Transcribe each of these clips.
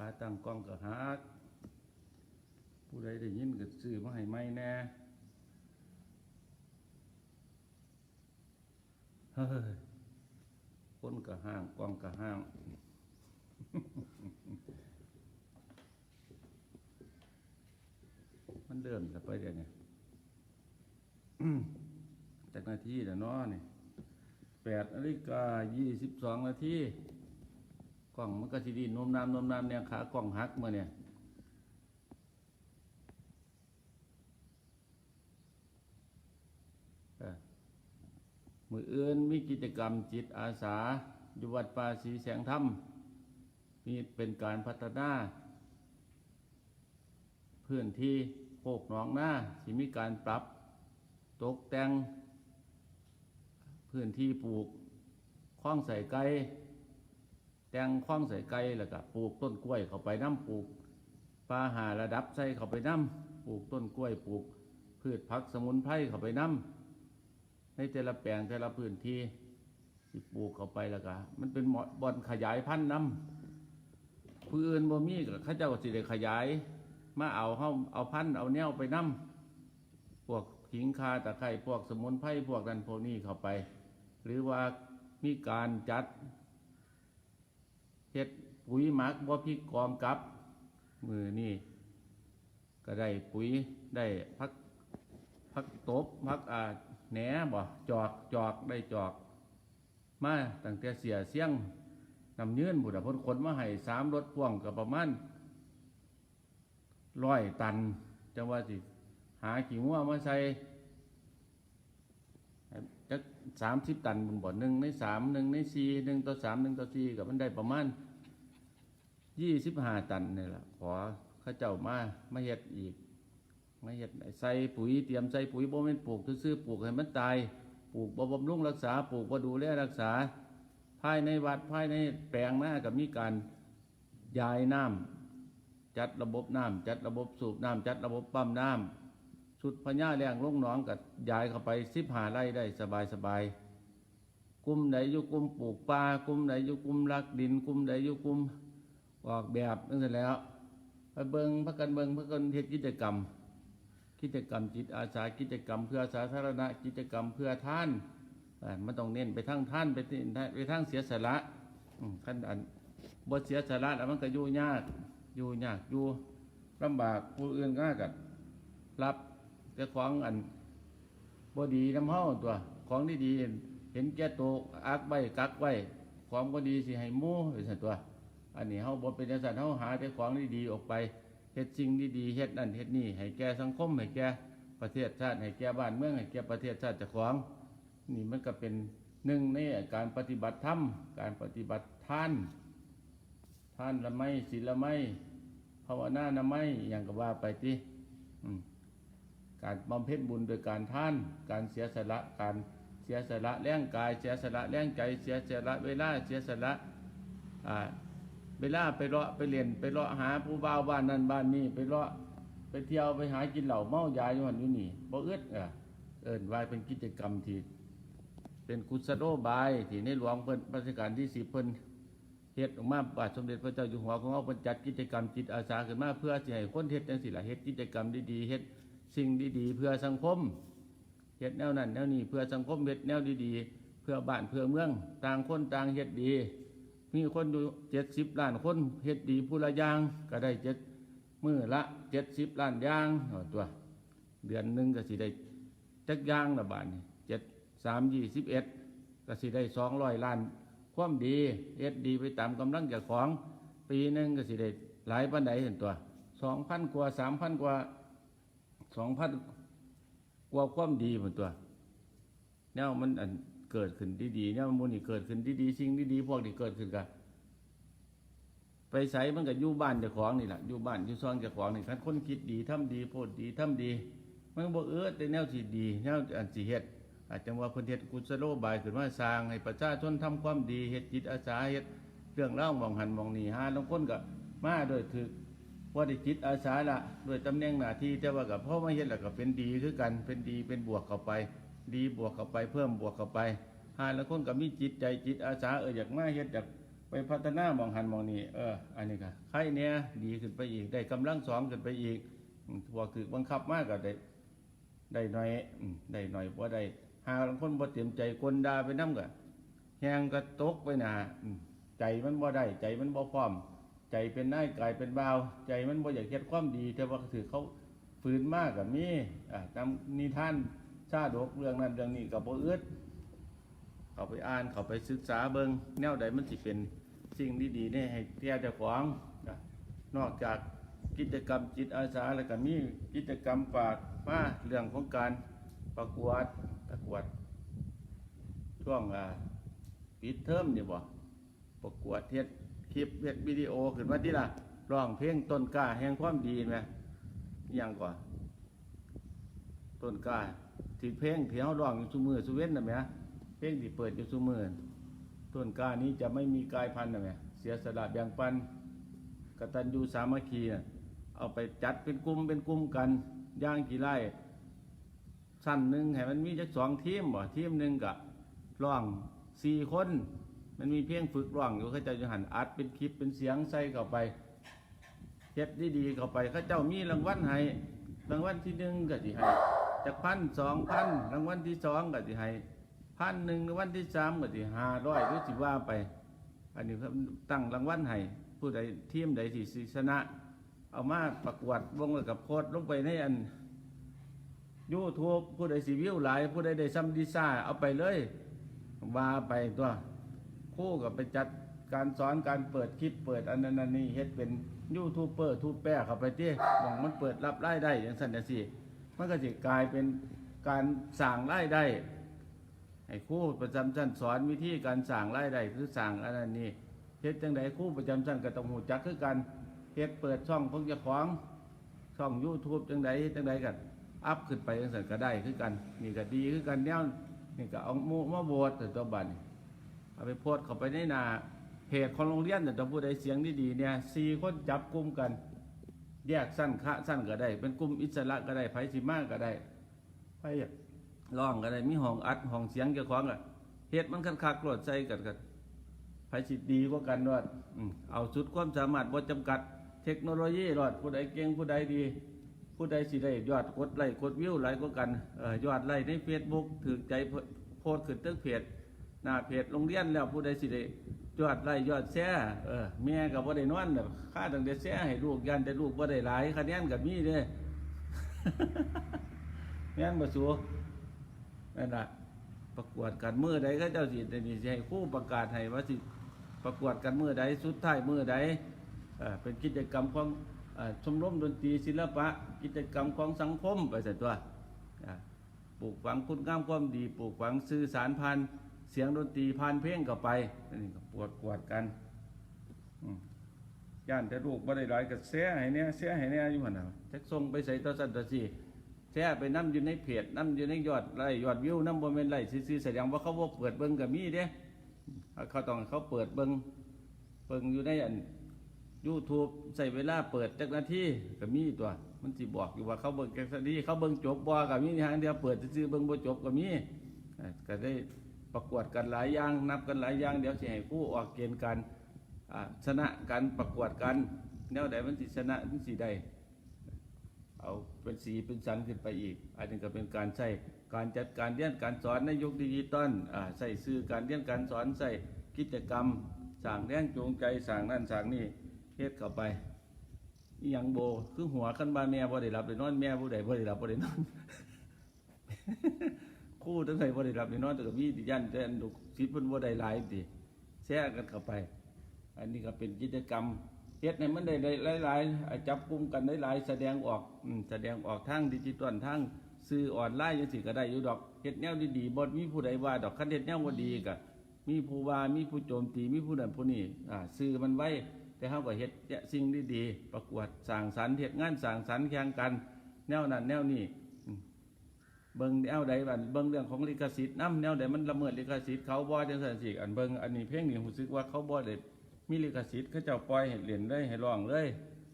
ขาตั้งกล้องก็หักผู้ใดได้ยินก็ซื้อมาให้ไม่แน่เฮ้ยคนก็ห้างกล้องก็ห้างมันเดินกันไปเดี๋ยวนี้จากนาทีเดี๋ยวน้อนี่แปดนาฬิกายี่สิบสองนาที กล้องมันก็สิดีนมน้ำนมน้ำเนี่ยขากล้องหักมาเนี่ยเอ้อมืออื่นมีกิจกรรมจิตอาสาอยู่วัดป่าศรีแสงธรรมนี่เป็นการพัฒนา พื้นที่โคกหนองหน้าสิมีการปรับ ตกแต่ง พื้นที่ปลูกคล้องใส่ไก่ แต่งคล้องใส่ไก่แล้วก็ปลูกต้นกล้วยเข้าไปน้ำปลูกปลาหาระดับใส่เข้าไปน้ำปลูกต้นกล้วยปลูก พืชผักสมุนไพรเข้าไปน้ำในแต่ละแปลงแต่ละพื้นที่สิปลูกเข้าไปแล้วก็มันเป็นหมอบ่อนขยายพันธุ์น้ำผู้อื่นบ่มีก็ข้าเจ้าก็สิได้ขยาย มาเอาเฮาเอาพันธุ์เอาแนวไปน้ำพวกขิงคาตะไคร้พวกสมุนไพรพวกนั้นพวกนี้เข้าไป หรือว่ามีการจัด เฮ็ดปุ๋ยหมักบ่พริกกอมกับ มือนี่ก็ได้ปุ๋ยได้พักพักตบพักอ่าแหนบ่จอกจอกได้จอก มาตั้งแต่เสียเสียงนำเยื่นบุตรพ้นคนมาให้สามรถพ่วงกับประมาณร้อยตันจังว่าสิ หากี่งัวมาใส่ จักสามสิบตันบนบ่อหนึ่งในสามหนึ่งในสี่หนึ่งต่อสามหนึ่งต่อสี่กับมันได้ประมาณยี่สิบห้าตันนี่แหละขอข้าเจ้ามามาเฮ็ดอีกมาเฮ็ดใส่ปุ๋ยเตรียมใส่ปุ๋ยบ่แม่นปลูกซื่อปลูกให้มันตายปลูกบ่บำรุงรักษาปลูกบ่ดูแลรักษา ภายในวัดภายในแปลงหน้ากับมีการยายน้ำจัดระบบน้ำจัดระบบสูบน้ำจัดระบบปั๊มน้ำ สุดพญาแรงลงหนองกับยายเข้าไปสิบหาไร่ได้สบายสบายๆกลุ่มไหนอยู่กลุ่มปลูกปลากลุ่มไหนอยู่กลุ่มรักดินกลุ่มไหนอยู่กลุ่มออกแบบนั่นเสร็จแล้วไปเบิงพักกันเบิงพักกันเฮ็ดกิจกรรม กิจกรรมจิตอาสากิจกรรมเพื่อสาธารณะกิจกรรมเพื่อท่านอ่ามันต้องเน้นไปทั้งท่านไปที่ไปทั้งเสียสละขั้นอันบ่เสียสละแล้วมันก็อยู่ยากอยู่ยากอยู่ลำบากผู้อื่นก็กับรับ แต่ของอันบ่ดีน้ำเฮาตัว ของดีเห็นแก่ตัวอักไว้กักไว้ของบ่ดีสิให้มู่ไว้ซั่นตัว อันนี้เฮาบ่เป็นจังซั่นเฮาหาแต่ของดีออกไปเฮ็ดสิ่งดีเฮ็ดนั่นเฮ็ดนี่ให้แก่สังคมให้แก่ประเทศชาติให้แก่บ้านเมืองให้แก่ประเทศชาติเจ้าของ นี่มันก็เป็นหนึ่งในการปฏิบัติธรรม การปฏิบัติท่าน ท่านละไม่ศีลละไม่ภาวนาละไม่อย่างก็ว่าไปที่ การบำเพ็ญบุญโดยการท่าน การเสียสละการเสียสละแรงกายเสียสละแรงใจเสียสละเวลาเสียสละอ่าเวลาไปเลาะไปเรียนไปเลาะหาผู้บ่าวบ้านนั้นบ้านนี้ไปเลาะไปเที่ยวไปหากินเหล้าเมายาอยู่หันอยู่นี่บ่เอื้อเออเอิ้นว่าเป็นกิจกรรมที่เป็นกุศโลบายที่ในหลวงเพิ่นรัชกาลที่สิบเพิ่นเฮ็ดออกมาบาทสมเด็จพระเจ้าอยู่หัวของเราเพิ่นจัดกิจกรรมจิตอาสาขึ้นมาเพื่อสิให้คนเฮ็ดจังซี่ล่ะเฮ็ดกิจกรรมดีๆเฮ็ด สิ่งดีๆ เพื่อสังคมเฮ็ดแนวนั้นแนวนี้เพื่อสังคมเฮ็ดแนวดีๆ เพื่อบ้านเพื่อเมือง ต่างคนต่างเฮ็ดดี มีคนอยู่เจ็ดสิบล้านคนเฮ็ดดีผู้ละอย่างก็ได้เจ็ดมือละเจ็ดสิบล้านย่างตัว เดือนหนึ่งก็สิได้จักย่างละบาทนี่เจ็ดสามยี่สิบเอ็ดก็สิได้สองร้อยล้าน ความดีเฮ็ดดีไปตามกำลังเจ้าของ ปีหนึ่งก็สิได้หลายปันใดเห็นตัวสองพันกว่าสามพันกว่า สองพันกว่าความดีเหมือนตัวแนวมันอันเกิดขึ้นดีๆแนวมันมูนี่เกิดขึ้นดีๆสิ่งดีๆพวกที่เกิดขึ้นกันไปใส่มันก็อยู่บ้านเจ้าของนี่แหละยู่บ้านยู่ซองเจ้าของนี่คันคนคิดดีทำดีพูดดีทำดี มันบอกเออแต่แนวสิดี แนวอันสิเฮ็ดอาจจะว่าเพิ่นเฮ็ดกุศโลบายขึ้นมาสร้างให้ประชาชนทำความดีเฮ็ดจิตอาสาเฮ็ดเรื่องเล่ามองหันมองนี่หาลางคนก็มาโดยถือ ว่าได้จิตอาสาละด้วยตำแหน่งหน้าที่แต่ว่ากับพ่อมาเฮ็ดแล้วก็เป็นดีคือกันเป็นดีเป็นบวกเข้าไป ดีบวกเข้าไปเพิ่มบวกเข้าไปหาแล้วคนก็มีจิตใจจิตอาสาเอออยากมาเฮ็ดอยากไปพัฒนามองหันมองนี้เอออันนี้ก็ใครเนี่ยดีขึ้นไปอีกได้กำลังสองขึ้นไปอีกอืมพวกคือบังคับมากก็ได้ได้หน่อยได้หน่อยบ่ได้หาบางคนบ่เต็มใจกลดาไปน้ำก็แฮงก็ตกไปหนาใจมันบ่ได้ใจมันบ่พร้อม ใจเป็นนายกายเป็นบ่าว ใจมันบ่อยากเฮ็ดความดี แต่ว่าถือเขาฝืนมากก็มีอ่าตามนิทานชาดกเรื่องนั้นเรื่องนี้ก็บ่อึดเขาไปอ่านเขาไปศึกษาเบิงแนวใดมันสิเป็นสิ่งดีๆเนี่ยให้แก่เจ้าของนะนอกจากกิจกรรมจิตอาสาแล้วก็มีกิจกรรมฝากมาเรื่องของการประกวดประกวด ช่วงอ่าปิดเทอมนี่บ่ประกวดเฮ็ดค ลิปเฮ็ดวิดีโอขึ้นมาที่ล่ะร้องเพลงต้นกล้าแห่งความดีไหมยังก่อนต้นกล้าที่เพลงที่เฮาร้องอยู่ซุมือซุเว้นนะแหมเพลงที่เปิดอยู่ซุมือต้นกล้านี้จะไม่มีกายพันธุ์นะแม่เสียสละแบ่งปันกตัญญูสามัคคีเอาไปจัดเป็นกลุ่มเป็นกลุ่มกันย่างกี่ไร่สั้นหนึ่งให้มันมีจักสองทีมบ่ทีมหนึ่งกะร้องสี่คน มันมีเพียงฝึกร้องอยู่เขาเจ้าจะหันอัดเป็นคลิปเป็นเสียงใส่เข้าไปเฮ็ดดีๆเข้าไปเขาเจ้ามีรางวัลให้รางวัลที่หนึ่งก็สิให้จากพันสองพันรางวัลที่สองก็สิให้พันหนึ่งรางวันที่สามก็ที่ห้าร้อยหรือสิว่าไป อันนี้เพิ่นตั้งรางวัลให้ผู้ใดทีมใดที่ชนะ เอามาประกวดวงกับโพสต์ลงไปในอันยูทูบผู้ใดสิวิวหลาย ผู้ใดได้ซัมดีซ่าเอาไปเลยว่าไปตัว คู่กับไปจัดการสอนการเปิดคลิปเปิดอันนั้นอันนี้เฮ็ดเป็นยูทูบเบอร์ทูบแปรเข้าไปเตี้ยมองมันเปิดรับรายได้อย่างสันจังซี่มันก็สิกลายเป็นการสั่งรายได้ให้ครู่ประจำชั้นสอนวิธีการสั่งรายได้คือสั่งอันนั้นนี่เฮ็ดจังไดครู่ประจำชั้นก็ต้องหูจักคือกันเฮ็ดเปิดช่องของเจ้าของช่อง YouTube จังไดจังไดกันอัพขึ้นไปจังซั่นก็ได้คือกันนี่ก็ดีคือกันแนวนี่ก็เอามู่มาโหวตแต่ตัวบัดนี้ เอาไปโพสเข้าไปในหน้าเพจของโรงเรียนแต่ต้องผู้ใดเสียงดีๆเนี่ยสี่คนจับกลุ่มกัน แยกสั้นคะสั้นก็ได้ เป็นกลุ่มอิสระก็ได้ไผสิมากก็ได้ไผร้องก็ได้มีห้องอัดห้องเสียงเจ้าของอะเฮ็ดมันคันคักโกรธใจกันกันไผสิดีกว่ากันรอดอืมเอาสุดความสามารถบ่จำกัด เทคโนโลยีรอดผู้ใดเก่งผู้ใดดี ผู้ใดสิได้ยอดกดไลค์กดวิวหลายกว่ากันยอดไลค์ใน Facebook ถึกใจโพสต์ขึ้นตึกเพจ หน้าเพจโรงเรียนแล้วผู้ใดสิได้ยอดไลค์ยอดแชร์เออแม่ก็บ่ได้นอนแบบค่าตั้งแต่แชร์ให้ลูกยันแต่ลูกบ่ได้หลายคะแนนก็มีเด้แม่นบ่สูนั่นแหละประกวดกันมือใดก็เจ้าสิแต่นี่สิให้คู่ประกาศให้ว่าสิประกวดกันมือใดสุดท้ายมือใดเป็นกิจกรรมของชมรมดนตรีศิลปะ กิจกรรมของสังคมไปเสร็จตัวปลูกฝังคุณงามความดี ปลูกฝังสื่อสารผ่าน เสียงดนตรีผ่านเพลงเข้าไปนนี้ก็ปวดกวดกันย่านแต่ลูกบ่ได้หลายก็เสียให้เนี่ยเสียให้เนี่ยอยู่หั่นน่ะจักส่งไปใส่ต่อสั่นต่อสิแช่ไปน้ำอยู่ในเพจน้ำอยู่ในยอดไล่ยอดวิวน้ำบนเป็นไล่ซื้อๆแสดงว่าเขาบ่เปิดเบิ้งกับมีเด้เขาต้องเขาเปิดเบิ้งเบิ้งอยู่ในอันยูทูบใส่เวลาเปิดจักนาทีกับมีตัว มันสิบอกอยู่ว่าเขาเบิ้งแค่นาทีเขาเบิ้งจบบ่กับมีทางเดียวเปิดซื้อเบิ้งบ่จบกับมีก็ได้ ประกวดกันหลายอย่างนับกันหลายอย่างเดี๋ยวสิให้ผู้ออกเกณฑ์การชนะการประกวดกันแนวใดมันสิชนะมันสิได้เอาเป็นสีเป็นสันขึ้นไปอีก อันนี้ก็เป็นการใช้การจัดการเรียนการสอนในยุคดิจิตอลใส่สื่อการเรียนการสอนใส่กิจกรรมสั่งแรงจูงใจสั่งนั่นสั่งนี่เฮ็ดเข้าไปอหยังโบคือหัวขั้นบ้านแม่บ่ได้รับได้นอนแม่ผู้ใดบ่ได้รับบ่ได้นอน คู่ทั้งใดบ่ได้รับได้นอนแต่ก็มีดิยันแต่อันลูกศิษย์เพิ่นบ่ได้หลายติแชร์กันเข้าไป อันนี้ก็เป็นกิจกรรมเฮ็ดให้มันได้หลายๆจับกลุ่มกันได้หลายแสดงออกแสดงออกทางดิจิตอลทางสื่อออนไลน์จังซี่ก็ได้อยู่ดอกเฮ็ดแนวดีๆบ่มีผู้ใดว่าดอกคันเฮ็ดแนวบ่ดีก็มีผู้ว่ามีผู้โจมตีมีผู้นั้นผู้นี้อ่าสื่อมันไว้แต่เฮาก็เฮ็ดสิ่งดีๆประกวดสร้างสรรค์เฮ็ดงานสร้างสรรค์แข่งกัน แนวนั้นแนวนี้ เบิ่งแนวใดบัดเบิ่งเรื่องของลิขสิทธิ์น้ำแนวใดมันละเมิดลิขสิทธิ์เขาบ่จังซั่นสิอันเบิ่งอันนี้เพลงนี้รู้สึกว่าเขาบ่ได้มีลิขสิทธิ์เขาเจ้าปล่อยให้เล่นเลยให้ร้องเลย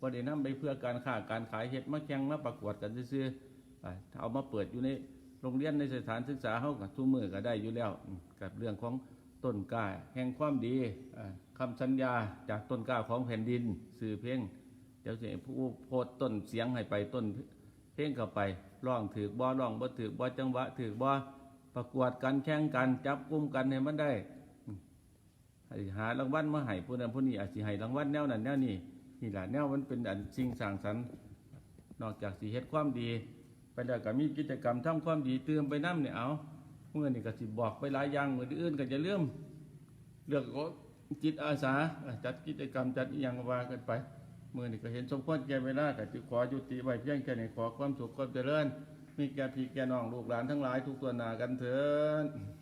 บ่ได้นำไปเพื่อการค้าการขายเฮ็ดมาแข่งมาประกวดกันซื่อๆเอามาเปิดอยู่ในโรงเรียนในสถานศึกษาเฮาก็ทุกมื้อก็ได้อยู่แล้วกับเรื่องของต้นกล้าแห่งความดีอ่าคำสัญญาจากต้นกล้าของแผ่นดิน สื่อเพลงเดี๋ยวสิให้ผู้โพสต้นเสียงให้ไปต้น เพลงเข้าไปร้องถือบ่อร้องบ่ถือบ่อจังหวะถือบ่อประกวดกันแข่งกันจับกลุ่มกันให้มันได้ให้หารางวัลมาให้ผู้นั้นผู้นี้อาจสิให้รางวัลแนวนั้นแนวนี้นี่แหละแนวมันเป็นอันสิ่งสร้างสรรค์นอกจากสิเฮ็ดความดี ไปแล้วก็มีกิจกรรมทำความดีเติมไปน้ำเนี่ยเอาเมื่อนี่ก็สิบอกไปหลายอย่างเหมือนอื่นก็จะเลื่อมเลือกก็จิตอาสาจัดกิจกรรมจัดอย่างว่ากันไป มื่อนี่ก็เห็นสมควรแก่เวลาก็จะขอยุติไว้เพียงแค่นี้ขอความสุขความเจริญ มีแก่พี่แก่น้องลูกหลานทั้งหลายทุกตัวหนากันเถิด